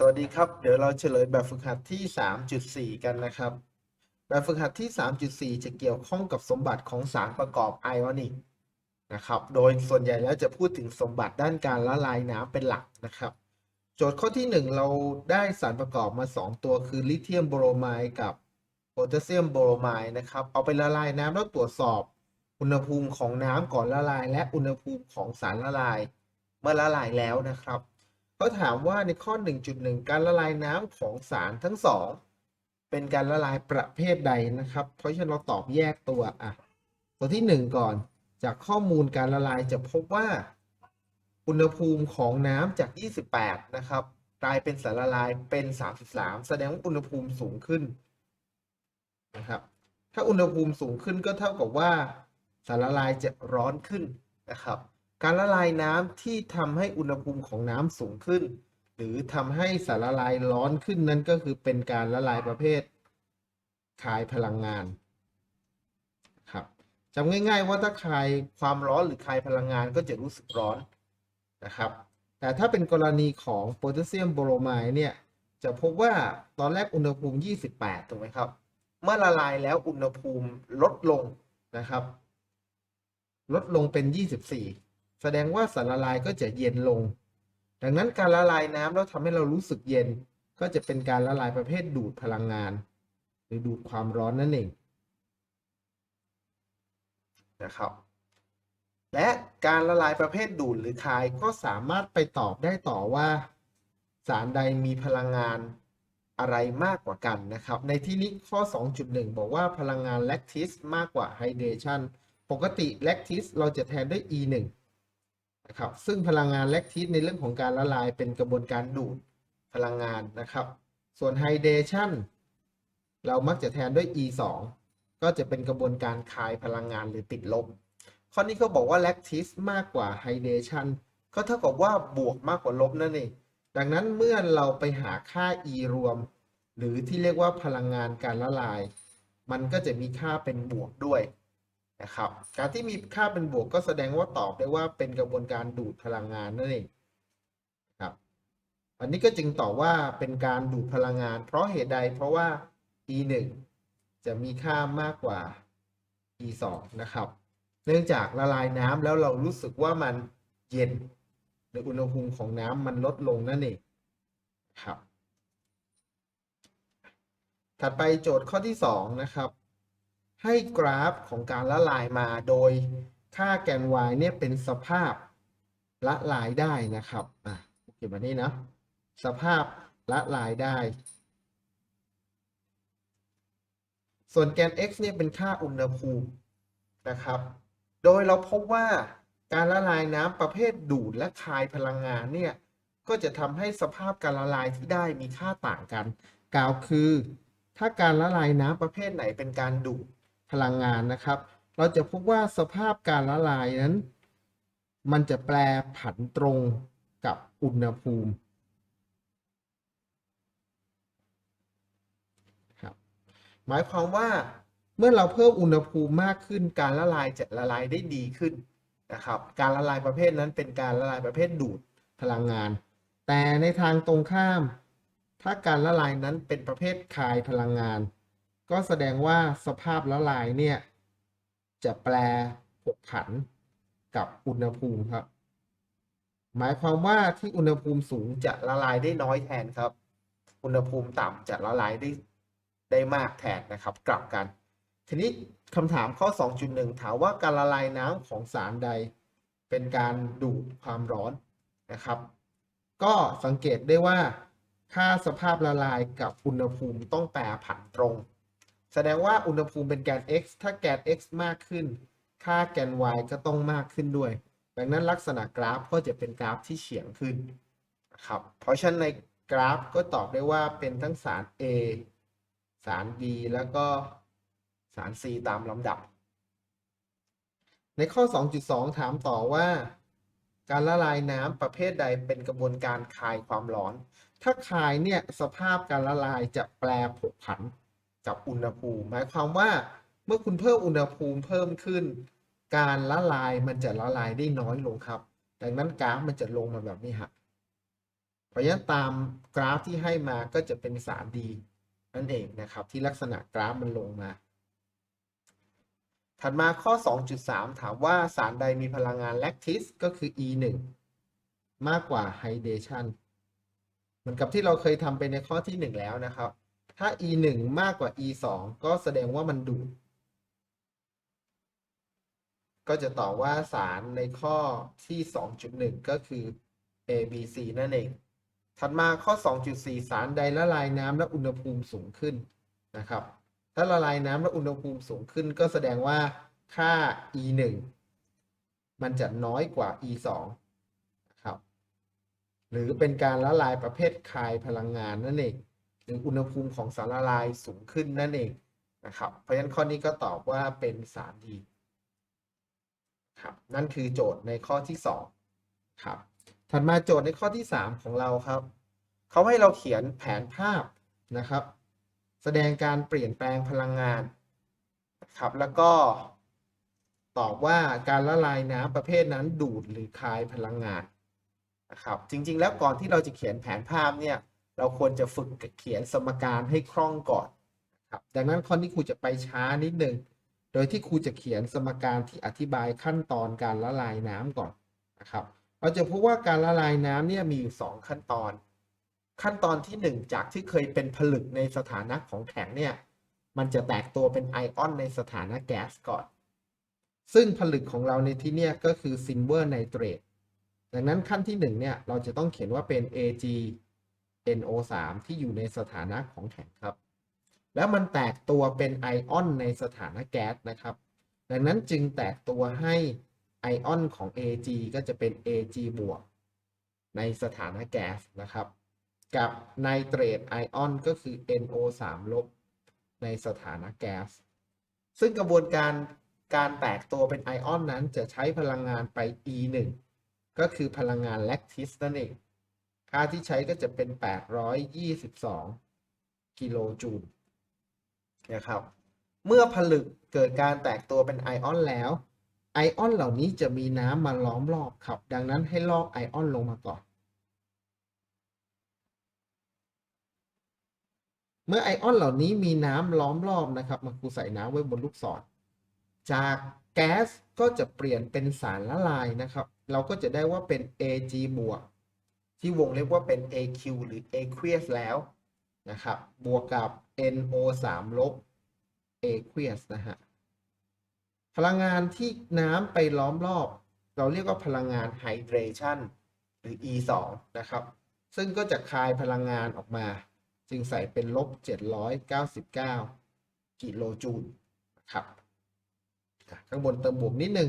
สวัสดีครับ เดี๋ยวเราเฉลยแบบฝึกหัดที่ 3.4 กันนะครับ แบบฝึกหัดที่ 3.4 จะเกี่ยวข้องกับสมบัติของสารประกอบไอออนิกนะครับ โดยส่วนใหญ่แล้วจะพูดถึงสมบัติด้านการละลายน้ำเป็นหลักนะครับ โจทย์ข้อที่ 1 เราได้สารประกอบมา 2 ตัวคือลิเธียมโบโรไมด์กับโพแทสเซียมโบโรไมด์นะครับ เอาไปละลายน้ำแล้วตรวจสอบ อุณหภูมิของน้ำก่อนละลาย และอุณหภูมิของสารละลาย เมื่อละลายแล้วนะครับ เขาถามว่าในข้อ 1.1 การละลายน้ำของสารทั้งสองเป็นการละลายประเภทใดนะครับ เพราะฉะนั้นเราตอบแยกตัวอะตัวที่ 1 ก่อนจากข้อมูลการละลายจะพบว่า อุณหภูมิของน้ำจาก 28 นะครับ กลายเป็นสารละลายเป็น 33 แสดงว่าอุณหภูมิสูงขึ้นนะครับ ถ้าอุณหภูมิสูงขึ้นก็เท่ากับว่าสารละลายจะร้อนขึ้นนะครับ การละลายน้ำที่ทำให้อุณหภูมิของน้ำสูงขึ้น หรือทำให้สารละลายร้อนขึ้นนั่นก็คือเป็นการละลายประเภทคายพลังงานครับจำง่าย ๆ ว่าถ้าคายความร้อนหรือคายพลังงานก็จะรู้สึกร้อนนะครับ แต่ถ้าเป็นกรณีของโพแทสเซียมโบโรไมด์เนี่ยจะพบว่าตอนแรกอุณหภูมิ 28 ถูกไหมครับ เมื่อละลายแล้วอุณหภูมิลดลงนะครับ ลดลงเป็น 24 แสดงว่าสารละลายก็จะเย็นลง ดังนั้นการละลายน้ำแล้วทำให้เรารู้สึกเย็น ก็จะเป็นการละลายประเภทดูดพลังงาน หรือดูดความร้อนนั่นเองนะครับและการละลายประเภทดูดหรือคายก็สามารถไปตอบได้ต่อว่า สารใดมีพลังงานอะไรมากกว่ากันนะครับ ในที่นี้ข้อ 2.1 บอกว่าพลังงานแลคทิสมากกว่าไฮเดรชันปกติแลคทิสเราจะแทนด้วย E1 นะครับซึ่งพลังงานแลคทิสในเรื่องของการละลายเป็นกระบวนการดูดพลังงานนะครับ ส่วนไฮเดรชันเรามักจะแทนด้วย E2 ก็จะเป็นกระบวนการคายพลังงานหรือติดลบ ข้อนี้เขาบอกว่าแลคทิสมากกว่าไฮเดรชันก็เท่ากับว่าบวกมากกว่าลบนั่นเองดังนั้นเมื่อเราไปหาค่า E รวม หรือที่เรียกว่าพลังงานการละลาย มันก็จะมีค่าเป็นบวกด้วย นะครับการที่มีค่าเป็นบวกก็แสดงว่าตอบได้ว่าเป็นกระบวนการดูดพลังงานนั่นเองครับอันนี้ก็จึงตอบว่าเป็นการดูดพลังงาน เพราะเหตุใดเพราะว่า E 1จะมีค่ามากกว่า E 2นะครับ เนื่องจากละลายน้ำแล้วเรารู้สึกว่ามันเย็นหรืออุณหภูมิของน้ำมันลดลงนั่นเองครับ ถัดไปโจทย์ข้อที่ 2 นะครับ ให้กราฟของการละลายมาโดยค่าแกน y เนี่ยเป็นสภาพละลายได้นะครับอะเก็บมานี่นะสภาพละลายได้ ส่วนแกน x เนี่ยเป็นค่าอุณหภูมินะครับ โดยเราพบว่าการละลายน้ำประเภทดูดและคายพลังงานเนี่ยก็จะทำให้สภาพการละลายที่ได้มีค่าต่างกัน กล่าวคือ ถ้าการละลายน้ำประเภทไหนเป็นการดูด พลังงานนะครับ เราจะพบว่าสภาพการละลายนั้น มันจะแปรผันตรงกับอุณหภูมิครับหมายความว่าเมื่อเราเพิ่มอุณหภูมิมากขึ้น การละลายจะละลายได้ดีขึ้นนะครับ การละลายประเภทนั้นเป็นการละลายประเภทดูดพลังงาน แต่ในทางตรงข้าม ถ้าการละลายนั้นเป็นประเภทคายพลังงาน ก็แสดงว่าสภาพละลายเนี่ย จะแปรผกผันกับอุณหภูมิครับ หมายความว่าที่อุณหภูมิสูงจะละลายได้น้อยแทนครับ อุณหภูมิต่ำจะละลายได้ได้มากแทนนะครับ กลับกัน ทีนี้คำถามข้อ 2.1 ถามว่าการละลายน้ำของสารใด เป็นการดูดความร้อนนะครับ ก็สังเกตได้ว่าค่าสภาพละลายกับอุณหภูมิต้องแปรผันตรง แสดงว่าอุณหภูมิเป็นแกน x ถ้าแกน x มากขึ้น ค่าแกน y ก็ต้องมากขึ้นด้วย ดังนั้นลักษณะกราฟก็จะเป็นกราฟที่เฉียงขึ้นนะครับเพราะฉะนั้นในกราฟก็ตอบได้ว่าเป็นทั้งสาร A สาร B แล้วก็สาร C ตามลำดับ ในข้อ 2.2 ถามต่อว่า การละลายน้ำประเภทใดเป็นกระบวนการคายความร้อน ถ้าคายเนี่ยสภาพการละลายจะแปรผกผัน กับอุณหภูมิ หมายความว่าเมื่อคุณเพิ่มอุณหภูมิเพิ่มขึ้น การละลายมันจะละลายได้น้อยลงครับ ดังนั้นกราฟมันจะลงมาแบบนี้ฮะเพราะฉะนั้นตามกราฟที่ให้มาก็จะเป็นสารดีนั่นเองนะครับ ที่ลักษณะกราฟมันลงมา ถัดมาข้อ 2.3 ถามว่าสารใดมีพลังงานแลคทิสก็คือ E1 มากกว่าไฮเดชันเหมือนกับที่เราเคยทำไปในข้อที่ 1 แล้วนะครับ ถ้า E1 มากกว่า E2 ก็แสดงว่ามันดูด ก็จะตอบว่าสารในข้อที่ 2.1 ก็คือ A B C นั่นเอง ถัดมาข้อ 2.4 สารใดละลายน้ำและอุณหภูมิสูงขึ้นนะครับ ถ้าละลายน้ำและอุณหภูมิสูงขึ้น ก็แสดงว่าค่า E 1มันจะน้อยกว่า E 2นะครับ หรือเป็นการละลายประเภทคายพลังงานนั่นเอง หรืออุณหภูมิของสารละลายสูงขึ้นนั่นเองนะครับ เพราะฉะนั้นข้อนี้ก็ตอบว่าเป็นสารดีครับ นั่นคือโจทย์ในข้อที่2ครับ ถัดมาโจทย์ในข้อที่ 3 ของเราครับ เขาให้เราเขียนแผนภาพนะครับ แสดงการเปลี่ยนแปลงพลังงานครับ แล้วก็ตอบว่าการละลายน้ำประเภทนั้นดูดหรือคายพลังงานนะครับ จริง ๆ แล้วก่อนที่เราจะเขียนแผนภาพเนี่ย เราควรจะฝึกเขียนสมการให้คล่องก่อนครับดังนั้นข้อนี้ครูจะไปช้านิดนึง โดยที่ครูจะเขียนสมการที่อธิบายขั้นตอนการละลายน้ำก่อนนะครับ เราจะพบว่าการละลายน้ำเนี่ยมีอยู่ 2 ขั้นตอน ขั้นตอนที่ 1 จากที่เคยเป็นผลึกในสถานะของแข็งเนี่ย มันจะแตกตัวเป็นไอออนในสถานะแก๊สก่อน ซึ่งผลึกของเราในที่เนี่ยก็คือซิลเวอร์ไนเตรต ดังนั้นขั้นที่1เนี่ยเราจะต้องเขียนว่าเป็น Ag NO3 ที่อยู่ในสถานะของแข็งครับ แล้วมันแตกตัวเป็นไอออนในสถานะแก๊สนะครับ ดังนั้นจึงแตกตัวให้ไอออนของ Ag ก็จะเป็น Ag บวกในสถานะแก๊สนะครับ กับไนเตรตไอออนก็คือ NO3 ลบในสถานะแก๊ส ซึ่งกระบวนการการแตกตัวเป็นไอออนนั้นจะใช้พลังงานไป E1 ก็คือพลังงานแลคทิสนั่นเอง ค่าที่ใช้ก็จะเป็น 822 กิโลจูลนะครับ เมื่อผลึกเกิดการแตกตัวเป็นไอออนแล้ว ไอออนเหล่านี้จะมีน้ำมาล้อมรอบครับ ดังนั้นให้ลอกไอออนลงมาก่อน เมื่อไอออนเหล่านี้มีน้ำล้อมรอบนะครับมาครูใส่น้ำไว้บนลูกศร จากแก๊สก็จะเปลี่ยนเป็นสารละลายนะครับ เราก็จะได้ว่าเป็น Ag บวก ที่วงเรียกว่าเป็น AQ หรือ aqueous แล้วนะครับ บวกกับ NO3 ลบ aqueous นะฮะ พลังงานที่น้ำไปล้อมรอบ เราเรียกว่าพลังงาน hydration หรือ E2 นะครับ ซึ่งก็จะคายพลังงานออกมา จึงใส่เป็นลบ 799 กิโลจูลนะครับ ข้างบนเติมบวกนิดนึง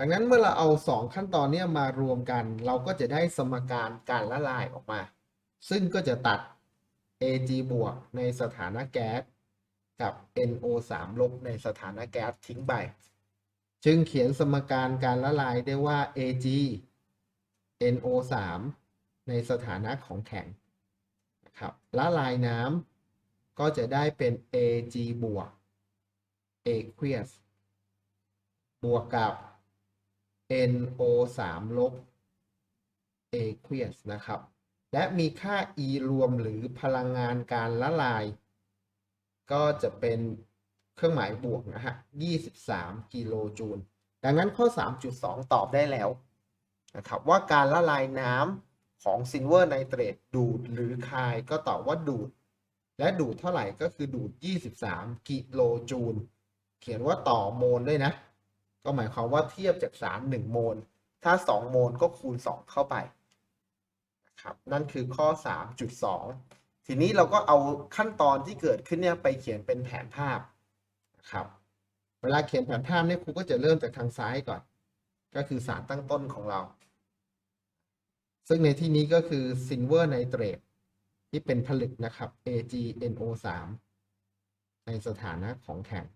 ดังนั้นเมื่อเราเอา 2 ขั้นตอนนี้มารวมกัน เราก็จะได้สมการการละลายออกมา ซึ่งก็จะตัด Ag บวกในสถานะแก๊สกับ NO3 ลบในสถานะแก๊สทิ้งไป จึงเขียนสมการการละลายได้ว่า Ag NO3 ในสถานะของแข็งนะครับละลายน้ำก็จะได้เป็น Ag บวก aqueous บวกกับ NO3 ลบ aqueous นะครับ และมีค่า E รวมหรือพลังงานการละลาย ก็จะเป็นเครื่องหมายบวกนะฮะ 23 กิโลจูล ดังนั้นข้อ 3.2 ตอบได้แล้วนะครับว่าการละลายน้ำของซิลเวอร์ไนเตรตดูดหรือคายก็ตอบว่าดูด และดูดเท่าไหร่ก็คือดูด 23 กิโลจูล เขียนว่าต่อโมลด้วยนะ ก็หมายความว่าเทียบจากสาร1โมล ถ้า 2 โมลก็คูณ 2 เข้าไปนะครับนั่นคือข้อ 3.2 ทีนี้เราก็เอาขั้นตอนที่เกิดขึ้นเนี่ยไปเขียนเป็นแผนภาพนะครับเวลาเขียนแผนภาพเนี่ยครูก็จะเริ่มจากทางซ้ายก่อน ก็คือสารตั้งต้นของเรา ซึ่งในที่นี้ก็คือซิลเวอร์ไนเตรตที่เป็นผลึกนะครับ AgNO3 ในสถานะของแข็ง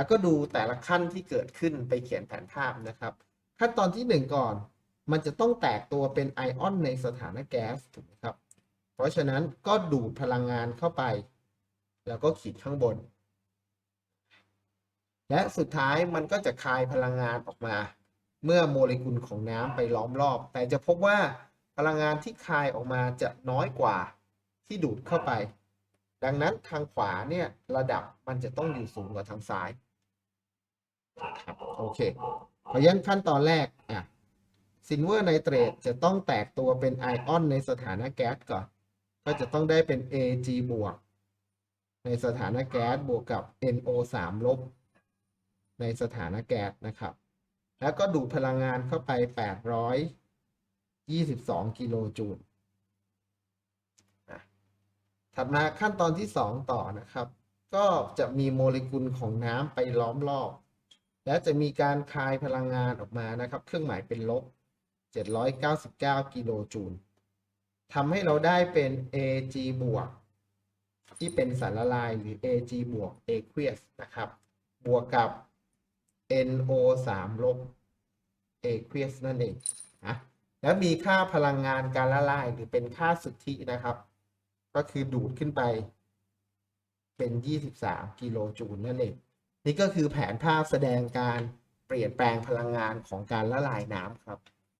แล้วก็ดูแต่ละขั้นที่เกิดขึ้นไปเขียนแผนภาพนะครับ ขั้นตอนที่หนึ่งก่อน มันจะต้องแตกตัวเป็นไอออนในสถานะแก๊สถูกไหมครับ เพราะฉะนั้นก็ดูดพลังงานเข้าไป แล้วก็ขีดข้างบน และสุดท้ายมันก็จะคายพลังงานออกมา เมื่อโมเลกุลของน้ำไปล้อมรอบ แต่จะพบว่าพลังงานที่คายออกมาจะน้อยกว่าที่ดูดเข้าไป ดังนั้นทางขวาเนี่ยระดับมันจะต้องอยู่สูงกว่าทางซ้าย ครับโอเคเพราะฉะนั้นขั้นตอนแรกอะซิลเวอร์ไนเตรตจะต้องแตกตัวเป็นไอออนในสถานะแก๊สก่อน ก็จะต้องได้เป็น Ag บวก ในสถานะแก๊สบวกกับ NO3 ลบ ในสถานะแก๊สนะครับ แล้วก็ดูดพลังงานเข้าไป 822 กิโลจูลถัดมาขั้นตอนที่ 2 ต่อนะครับ ก็จะมีโมเลกุลของน้ำไปล้อมรอบ และจะมีการคายพลังงานออกมานะครับ เครื่องหมายเป็นลบ 799 กิโลจูลทำให้เราได้เป็น Ag บวก ที่เป็นสารละลายหรือ Ag บวก aqueous นะครับ บวกกับ NO3 ลบ aqueous นั่นเองนะแล้วมีค่าพลังงานการละลายหรือเป็นค่าสุทธินะครับ ก็คือดูดขึ้นไปเป็น 23 กิโลจูลนั่นเอง นี่ก็คือแผนภาพแสดงการเปลี่ยนแปลงพลังงานของการละลายน้ำครับ